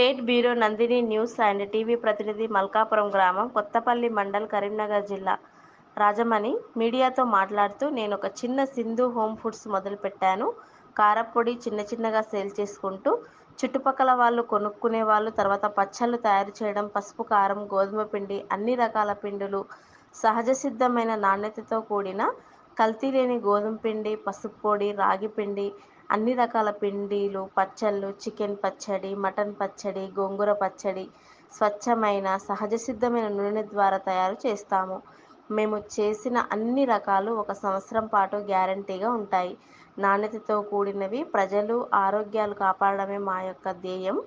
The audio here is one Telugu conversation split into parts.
State bureau Nandini news and TV ప్రతినిధి మల్కాపురం గ్రామం కొత్తపల్లి మండల్ కరీంనగర్ జిల్లా. రాజమణి మీడియాతో మాట్లాడుతూ నేను ఒక చిన్న సింధు హోమ్ ఫుడ్స్ మొదలుపెట్టాను. కారప్పొడి చిన్న చిన్నగా సేల్ చేసుకుంటూ చుట్టుపక్కల వాళ్ళు కొనుక్కునే వాళ్ళు తర్వాత పచ్చళ్ళు తయారు చేయడం పసుపు కారం గోధుమ పిండి అన్ని రకాల పిండులు సహజ సిద్ధమైన నాణ్యతతో కూడిన కల్తీ లేని గోధుమ పిండి పసుపు పొడి రాగి పిండి అన్ని రకాల పిండిలు పచ్చళ్ళు చికెన్ పచ్చడి మటన్ పచ్చడి గోంగూర పచ్చడి స్వచ్ఛమైన సహజ సిద్ధమైన నూనె ద్వారా తయారు చేస్తాము. మేము చేసిన అన్ని రకాలు ఒక సంవత్సరం పాటు గ్యారంటీగా ఉంటాయి. నాణ్యతతో కూడినవి ప్రజలు ఆరోగ్యాలు కాపాడడమే మా యొక్క ధ్యేయం.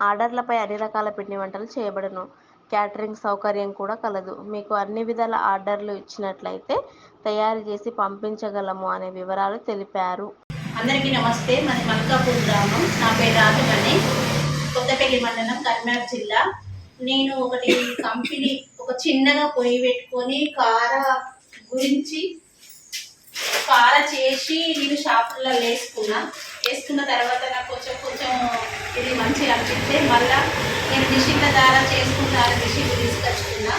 ఆర్డర్లపై అన్ని రకాల పిండి వంటలు చేయబడును. క్యాటరింగ్ సౌకర్యం కూడా కలదు. మీకు అన్ని విధాల ఆర్డర్లు ఇచ్చినట్లయితే తయారు చేసి పంపించగలము అనే వివరాలు తెలిపారు. అందరికీ నమస్తే. మాది మల్కాపూర్ గ్రామం. నా పేరు రాజమణి. కొత్తపల్లి మండలం కరీంనగర్ జిల్లా. నేను ఒకటి కంపెనీ ఒక చిన్నగా పొయ్యి పెట్టుకొని కార గురించి కార చేసి నేను షాపుల్లో వేసుకున్నా. వేసుకున్న తర్వాత నాకు కొంచెం కొంచెం ఇది మంచిగా అనిపిస్తే మళ్ళా నేను మిషన్ల ద్వారా చేసుకుంటాను మిషన్ తీసుకొచ్చుకున్నా.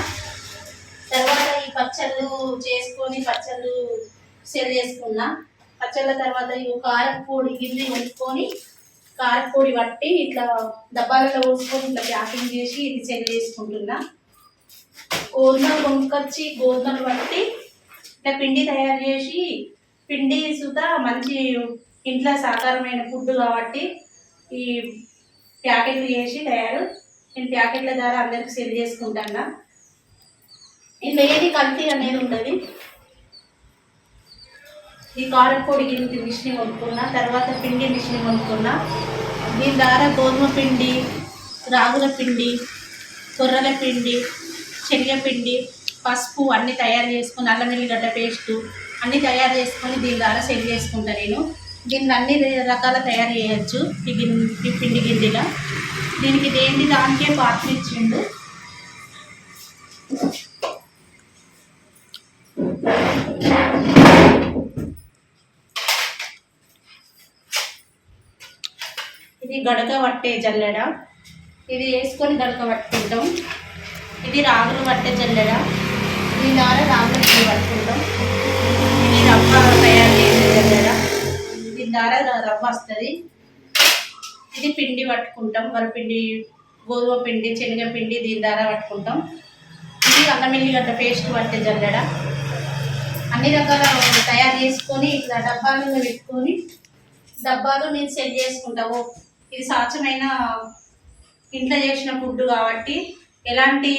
తర్వాత ఈ పచ్చళ్ళు చేసుకొని పచ్చళ్ళు సెల్ చేసుకున్నా. పచ్చళ్ళ తర్వాత ఈ కారపొడి గిన్నె వండుకొని కారపొడి పట్టి ఇట్లా డబ్బాలలో పోసుకొని ఇట్లా ప్యాకింగ్ చేసి ఇది సెల్ చేసుకుంటున్నా. గోధుమలు కొనుక్కొచ్చి గోధుమలు పట్టి ఇట్లా పిండి తయారు చేసి పిండి సుత మంచి ఇంట్లో సాకారమైన ఫుడ్ కాబట్టి ఈ ప్యాకెట్లు చేసి తయారు. నేను ప్యాకెట్ల ద్వారా అందరికి సెల్ చేసుకుంటాను ఇందులో ఏది కల్తీ అనేది ఉండదు. ఈ కారపొడి గిన్నె మిషన్ కొనుక్కున్నా తర్వాత పిండి మిషన్ కొనుక్కున్నా దీని ద్వారా గోధుమ పిండి రాగుల పిండి కొర్రల పిండి శనగపిండి పసుపు అన్నీ తయారు చేసుకుని అల్లం వెల్లిగడ్డ పేస్టు అన్నీ తయారు చేసుకొని దీని ద్వారా సెల్ చేసుకుంటా నేను. దీన్ని అన్ని రకాల తయారు చేయొచ్చు ఈ గిన్నె ఈ పిండి గిన్నెలో. దీనికి దేని దానికే పాత్ర ఇచ్చిండు? గడక పట్టే జల్లెడ. ఇది వేసుకొని గడక పట్టుకుంటాం ఇది రాగులు పట్టే జల్లెడ. దీని ద్వారా రాగులు పిండి పట్టుకుంటాం ఇది రవ్వ తయారు చేసే జల్లెడ. దీని ద్వారా రవ్వ వస్తుంది. ఇది పిండి పట్టుకుంటాం. వరిపిండి గోధుమ పిండి శనగపిండి దీని ద్వారా పట్టుకుంటాం. ఇది అల్లం పేస్ట్ పట్టే జల్లెడ. అన్ని రకాల తయారు చేసుకొని ఇట్లా డబ్బాలలో పెట్టుకొని డబ్బాలు నేను సెట్ చేసుకుంటాము. ఇది స్వచ్ఛమైన ఇంట్లో చేసిన ఫుడ్ కాబట్టి ఎలాంటి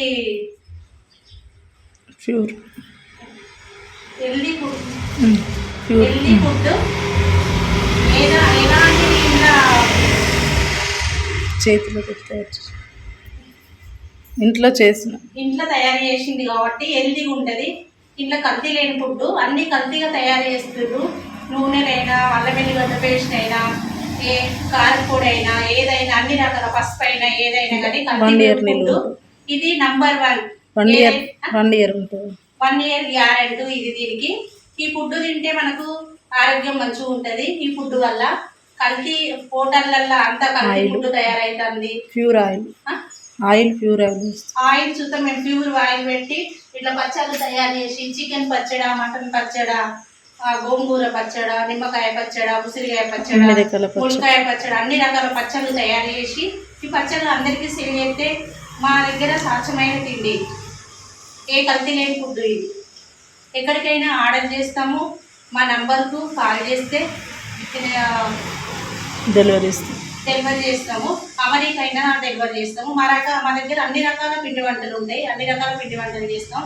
pure healthy food healthy food ఏదా ఎలాంటి ఇంట్లో చేతిలో తయారు ఇంట్లో చేసిన. ఇంట్లో తయారు చేసింది కాబట్టి హెల్దీగా ఉంటుంది. ఇంట్లో కల్తీ లేని ఫుడ్ అన్ని కల్తీగా తయారు చేస్తుండ్రు నూనెలైనా అల్లం వెల్లిగడ్డ పేస్ట్ అయినా ఏ కారపొడి అయినా ఏదైనా అన్ని రకాల పసుపు అయినా ఏదైనా కానీ ఫుడ్ ఇది number one. One year one year one year guarantee ఇది దీనికి. ఈ ఫుడ్ తింటే మనకు ఆరోగ్యం మంచిగా ఉంటుంది. ఈ ఫుడ్ వల్ల కల్తీ హోటళ్ళల్లో అంతా కల్తీ. Food తయారైతుంది. Pure oil? Oil pure oil. Oil చూస్తే మేము ప్యూర్ ఆయిల్ పెట్టి ఇట్లా పచ్చళ్ళు తయారు చేసి చికెన్ పచ్చడా మటన్ పచ్చడా గోంగూర పచ్చడా నిమ్మకాయ పచ్చడా ఉసిరికాయ పచ్చడా రకాల పచ్చడి. అన్ని రకాల పచ్చళ్ళు తయారు చేసి ఈ పచ్చళ్ళు అందరికీ సేల్ చేస్తే మా దగ్గర స్వచ్ఛమైన తిండి. ఏ కల్తీ లేని ఫుడ్ ఇది. ఎక్కడికైనా ఆర్డర్ చేస్తాము మా నంబర్కు కాల్ చేస్తే డెలివరీ డెలివరీ చేస్తాము. అమెరికైనా డెలివరీ చేస్తాము. మా రక మా దగ్గర అన్ని రకాల పిండి వంటలు ఉంటాయి. అన్ని రకాల పిండి వంటలు చేస్తాం.